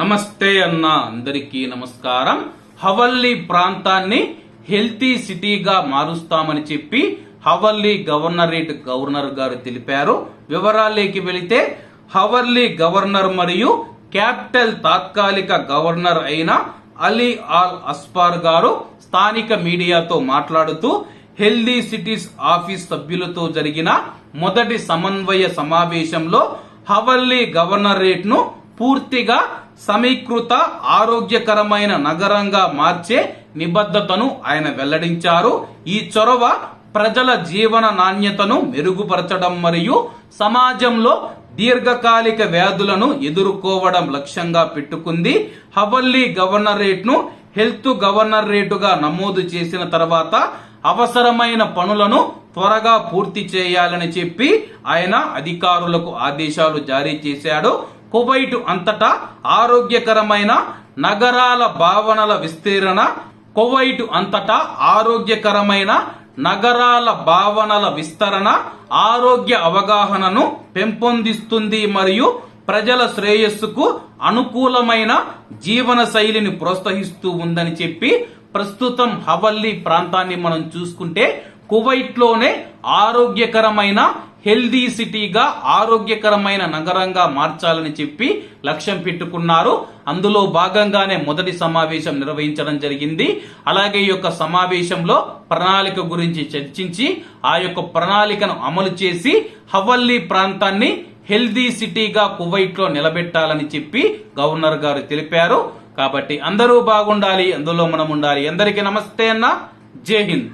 నమస్తే అన్న అందరికీ నమస్కారం. హవల్లీ ప్రాంతాన్ని హెల్తీ సిటీగా మారుస్తామని చెప్పి హవల్లీ గవర్నరేట్ గవర్నర్ గారు తెలిపారు. వివరాల్లోకి వెళితే హవర్లీ గవర్నర్ మరియు క్యాపిటల్ తాత్కాలిక గవర్నర్ అయిన అలీ ఆల్ అస్పార్ గారు స్థానిక మీడియాతో మాట్లాడుతూ హెల్దీ సిటీస్ ఆఫీస్ సభ్యులతో జరిగిన మొదటి సమన్వయ సమావేశంలో హవల్లీ గవర్నరేట్ను పూర్తిగా సమీకృత ఆరోగ్యకరమైన నగరంగా మార్చే నిబద్ధతను ఆయన వెల్లడించారు. ఈ చొరవ ప్రజల జీవన నాణ్యతను మెరుగుపరచడం మరియు సమాజంలో దీర్ఘకాలిక వ్యాధులను ఎదుర్కోవడం లక్ష్యంగా పెట్టుకుంది. హవల్లీ గవర్నరేట్ను హెల్త్ గవర్నరేటుగా నమోదు చేసిన తర్వాత అవసరమైన పనులను త్వరగా పూర్తి చేయాలని చెప్పి ఆయన అధికారులకు ఆదేశాలు జారీ చేశాడు. కువైట్ అంతటా ఆరోగ్యకరమైన నగరాల భావనల విస్తీరణ కువైట్ అంతటా ఆరోగ్యకరమైన నగరాల భావనల విస్తరణ ఆరోగ్య అవగాహనను పెంపొందిస్తుంది మరియు ప్రజల శ్రేయస్సుకు అనుకూలమైన జీవన శైలిని ప్రోత్సహిస్తూ ఉందని చెప్పి ప్రస్తుతం హవల్లీ ప్రాంతాన్ని మనం చూసుకుంటే కువైట్లోనే ఆరోగ్యకరమైన హెల్దీ సిటీగా ఆరోగ్యకరమైన నగరంగా మార్చాలని చెప్పి లక్ష్యం పెట్టుకున్నారు. అందులో భాగంగానే మొదటి సమావేశం నిర్వహించడం జరిగింది. అలాగే ఈ యొక్క సమావేశంలో ప్రణాళిక గురించి చర్చించి ఆ యొక్క ప్రణాళికను అమలు చేసి హవల్లీ ప్రాంతాన్ని హెల్దీ సిటీగా కువైట్లో నిలబెట్టాలని చెప్పి గవర్నర్ గారు తెలిపారు. కాబట్టి అందరూ బాగుండాలి అందులో మనం ఉండాలి. అందరికీ నమస్తే అన్న. జై హింద్.